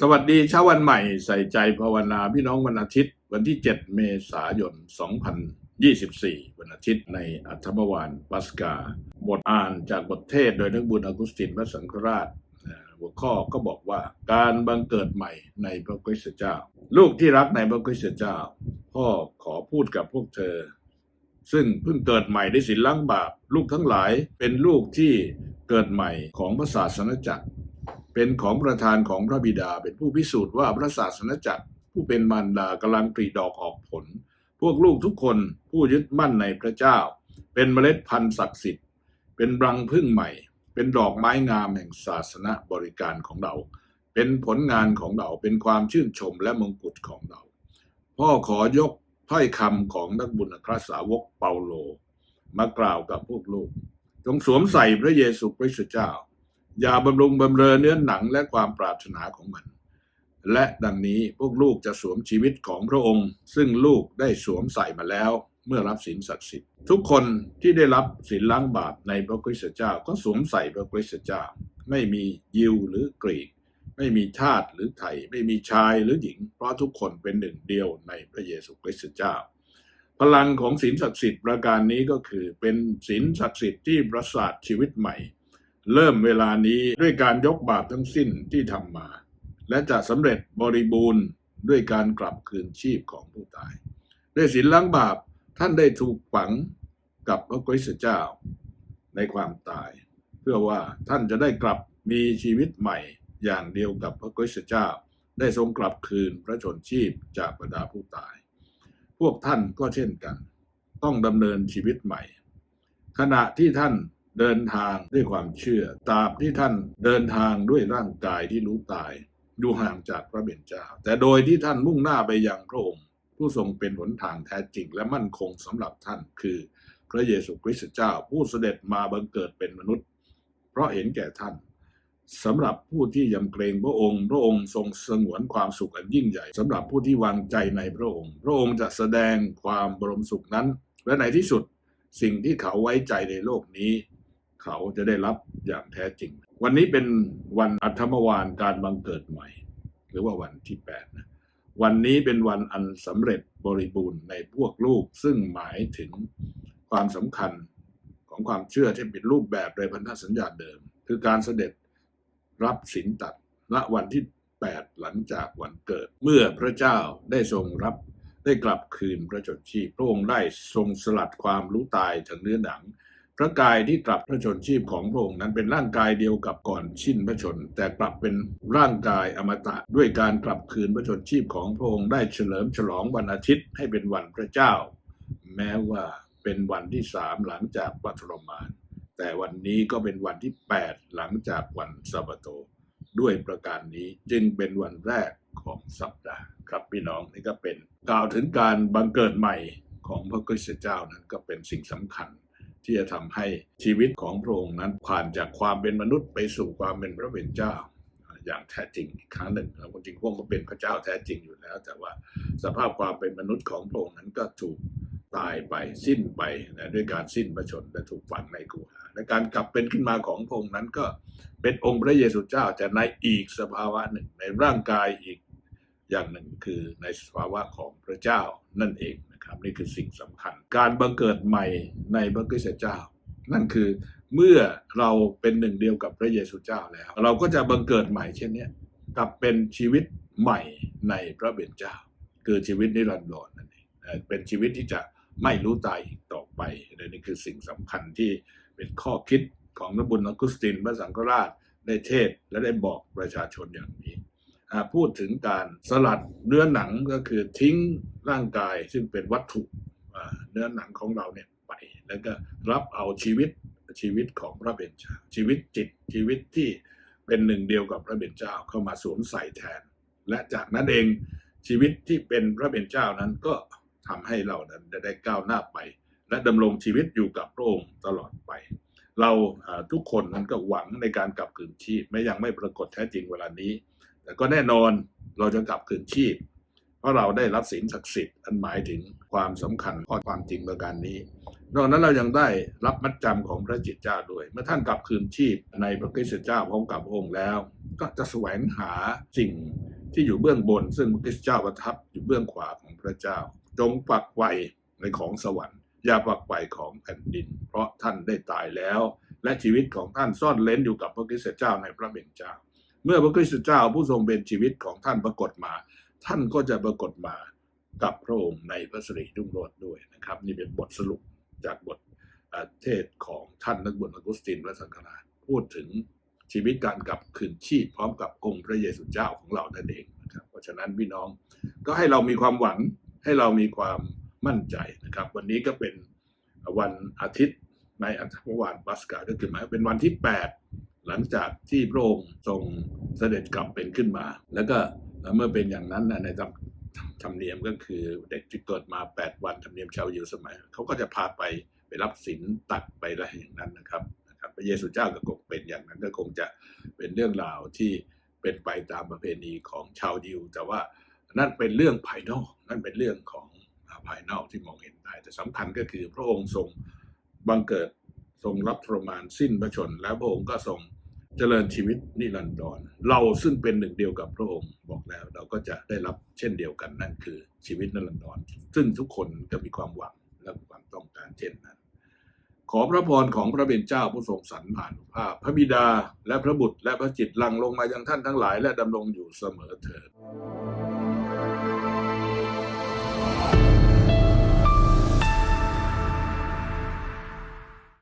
สวัสดีเช้าวันใหม่ใส่ใจภาวนาพี่น้องวันอาทิตย์ วันที่ 7 เมษายน 2024 วันอาทิตย์ในอัธมวานปัสกา บทอ่านจากบทเทศโดยนักบุญอกุสตินพระสังฆราช หัวข้อก็บอกว่าการบังเกิดใหม่ในพระคริสตเจ้า ลูกที่รักในพระคริสตเจ้า พ่อขอพูดกับพวกเธอ ซึ่งเพิ่งเกิดใหม่ได้สินล้างบาป ลูกทั้งหลายเป็นลูกที่เกิดใหม่ของพระศาสนจักร เป็นของประธานของพระบิดาเป็นผู้พิสูจน์ว่าพระศาสนจักรผู้เป็นมารดากำลังปลีดอกออกผล พวกลูกทุกคนผู้ยึดมั่นในพระเจ้า เป็นเมล็ดพันธุ์ศักดิ์สิทธิ์ เป็นรังพึ่งใหม่ เป็นดอกไม้งามแห่งศาสนบริการของเรา เป็นผลงานของเราเป็นความชื่นชมและมงกุฎของเรา พ่อขอยกถ้อยคำของนักบุญอัครสาวกเปาโล มากล่าวกับพวกลูกจงสวมใส่พระเยซูคริสต์เจ้า อย่าบำรุงบำเรอเนื้อหนังและความปรารถนาของมัน และดังนี้พวกลูกจะสวมชีวิตของพระองค์ ซึ่งลูกได้สวมใส่มาแล้วเมื่อรับศีลศักดิ์สิทธิ์ ทุกคนที่ได้รับศีลล้างบาปในพระคริสตเจ้าก็สวมใส่พระคริสตเจ้า ไม่มียิวหรือกรีก ไม่มีทาสหรือไทย ไม่มีชายหรือหญิง เพราะทุกคนเป็นหนึ่งเดียวในพระเยซูคริสต์เจ้า พลังของศีลศักดิ์สิทธิ์ประการนี้ก็คือเป็นศีลศักดิ์สิทธิ์ที่ประสาทชีวิตใหม่ เริ่มเวลานี้ด้วยการยกบาปทั้งสิ้นที่ทำมา และจะสำเร็จบริบูรณ์ด้วยการกลับคืนชีพของผู้ตาย ด้วยศีลล้างบาปท่านได้ถูกฝังกับพระคริสต์เจ้าในความตาย เพื่อว่าท่านจะได้กลับมีชีวิตใหม่อย่างเดียวกับพระคริสต์เจ้า ได้ทรงกลับคืนพระชนชีพจากบรรดาผู้ตาย พวกท่านก็เช่นกัน ต้องดำเนินชีวิตใหม่ ขณะที่ท่าน เดินทางด้วยความเชื่อตราบที่ท่านเดินทางด้วยร่างกายที่รู้ตายดูห่างจากพระเบญจาแต่โดยที่ท่านมุ่งหน้าไปยังพระองค์ผู้ทรงเป็นหนทางแท้จริงและมั่นคงสำหรับท่านคือ พระเยซูคริสต์เจ้าผู้เสด็จมาบังเกิดเป็นมนุษย์ เพราะเห็นแก่ท่านสำหรับผู้ที่ยำเกรงพระองค์ พระองค์ทรงสงวนความสุขอันยิ่งใหญ่สำหรับผู้ที่วางใจในพระองค์ พระองค์จะแสดงความบรมสุขนั้น และในที่สุดสิ่งที่เขาไว้ใจในโลกนี้ เขาจะได้รับอย่างแท้จริง วันนี้เป็นวันอัธมวานการบังเกิดใหม่ หรือว่าวันที่8นะวันนี้เป็นวันอันสำเร็จบริบูรณ์ในพวกลูก ซึ่งหมายถึงความสำคัญของความเชื่อที่เป็นรูปแบบโดยพันธสัญญาเดิม คือการเสด็จรับสินตัดณวันที่ 8 หลังจากวันเกิด เมื่อพระเจ้าได้ทรงรับได้กลับคืนพระชนชีพพระองค์ได้ทรงสลัดความรู้ตายทางเนื้อหนัง พระกายที่กลับพระชนชีพของพระองค์นั้นเป็นร่างกายเดียวกับก่อนชิ้นพระชน แต่กลับเป็นร่างกายอมตะ ด้วยการกลับคืนพระชนชีพของพระองค์ได้เฉลิมฉลองวันอาทิตย์ให้เป็นวันพระเจ้า แม้ว่าเป็นวันที่สามหลังจากวัทรมาน แต่วันนี้ก็เป็นวันที่ 8 หลังจากวันซาบาโต ด้วยประการนี้จึงเป็นวันแรกของสัปดาห์ครับพี่น้องนี่ก็เป็นกล่าวถึงการบังเกิดใหม่ของพระคริสต์เจ้านั้นก็เป็นสิ่งสำคัญ ที่จะทำให้ชีวิตของพระองค์นั้นผ่านจากความเป็นมนุษย์ไปสู่ความเป็นพระเป็นเจ้าอย่างแท้จริงอีกครั้งหนึ่งแล้วจริงพระองค์ก็เป็นพระเจ้าแท้จริงอยู่แล้ว แต่ว่าสภาพความเป็นมนุษย์ของพระองค์นั้นก็ถูกตายไปสิ้นไปนะด้วยการสิ้นพระชนและถูกฝังในกูหาและการกลับเป็นขึ้นมาของพระองค์นั้นก็เป็นองค์พระเยซูเจ้าแต่ในอีกสภาวะหนึ่งในร่างกายอีกอย่างหนึ่งคือในสภาวะของพระเจ้านั่นเองนะ ครับนี่คือสิ่งสำคัญ การบังเกิดใหม่ในพระคริสตเจ้า นั่นคือเมื่อเราเป็นหนึ่งเดียวกับพระเยซูเจ้าแล้ว เราก็จะบังเกิดใหม่เช่นนี้กลับเป็นชีวิตใหม่ในพระเบญเจ้า คือชีวิตนิรันดรนั่นเองเป็นชีวิตที่จะไม่รู้ตายอีกต่อไปนี่คือสิ่งสำคัญที่เป็นข้อคิดของนบุญอกุสตินพระสังฆราชได้เทศและได้บอกประชาชนอย่างนี้ พูดถึงการสลัดเนื้อหนังก็คือทิ้งร่างกายซึ่งเป็นวัตถุเนื้อหนังของเราเนี่ยไป แล้วก็รับเอาชีวิตชีวิตของพระเบญจาชีวิตจิตชีวิตที่เป็นหนึ่งเดียวกับพระเบญจาเข้ามาสวมใส่แทน และจากนั้นเองชีวิตที่เป็นพระเบญจานั้นก็ทำให้เรานั้นได้ก้าวหน้าไป และดำรงชีวิตอยู่กับพระองค์ตลอดไป เราอ่าทุกคนนั้นก็หวังในการกลับคืนชีพแม้ยังไม่ปรากฏแท้จริงเวลานี้ แต่ก็แน่นอนเราจะกลับคืนชีพ เพราะเราได้รับศีลศักดิ์สิทธิ์อันหมายถึงความสำคัญข้อความจริงประการนี้ นอกนั้นเรายังได้รับมัดจำของพระจิตเจ้าด้วย เมื่อท่านกลับคืนชีพในพระคริสตเจ้าพร้อมกับองค์แล้ว ก็จะแสวงหาสิ่งที่อยู่เบื้องบน ซึ่งพระคริสตเจ้าประทับอยู่เบื้องขวาของพระเจ้า จงปักไว้ในของสวรรค์อย่าปักไว้ของแผ่นดิน เพราะท่านได้ตายแล้ว และชีวิตของท่านซ่อนเล้นอยู่กับพระคริสตเจ้าในพระเบญเจ้า เมื่อพระคริสต์เจ้าผู้ทรงเป็นชีวิตของท่านปรากฏมา ท่านก็จะปรากฏมากับพระองค์ในพระสิริรุ่งโรจน์ด้วยนะครับ นี่เป็นบทสรุปจากบทเทศของท่านนักบุญอกุสตินพระสังฆราชพูดถึงชีวิตการกลับคืนชีพพร้อมกับองค์พระเยซูเจ้าของเรานั่นเองนะครับ เพราะฉะนั้นพี่น้องก็ให้เรามีความหวังให้เรามีความมั่นใจนะครับ วันนี้ก็เป็นวันอาทิตย์ในอัฐวานปัสกาก็คือหมายเป็นวันที่ 8 หลังจากที่พระองค์ทรงเสด็จกลับเป็นขึ้นมา แล้วก็เมื่อเป็นอย่างนั้นนะในธรรมเนียมก็คือเด็กที่เกิดมา 8 วันธรรมเนียมชาวยิวสมัยเขาก็จะพาไปไปรับศีลตัดไปอะไรอย่างนั้นนะครับนะครับ พระเยซูเจ้าก็คงเป็นอย่างนั้นก็คงจะเป็นเรื่องราวที่เป็นไปตามประเพณีของชาวยิว แต่ว่านั่นเป็นเรื่องภายนอกนั่นเป็นเรื่องของภายนอกที่มองเห็นได้ แต่สำคัญก็คือพระองค์ทรงบังเกิดทรงรับทรมานสิ้นพระชน แล้วพระองค์ก็ทรง เจริญชีวิตนิรันดรเราซึ่งเป็นหนึ่งเดียวกับพระองค์บอกแล้ว เราก็จะได้รับเช่นเดียวกันนั่นคือชีวิตนิรันดรซึ่งทุกคนก็มีความหวังและความต้องการเช่นนั้นขอพระพรของพระเบญเจ้าผู้ทรงสรรผ่านุภาพ พระบิดาและพระบุตรและพระจิตหลังลงมายังท่านทั้งหลาย และดำรงอยู่เสมอเถิด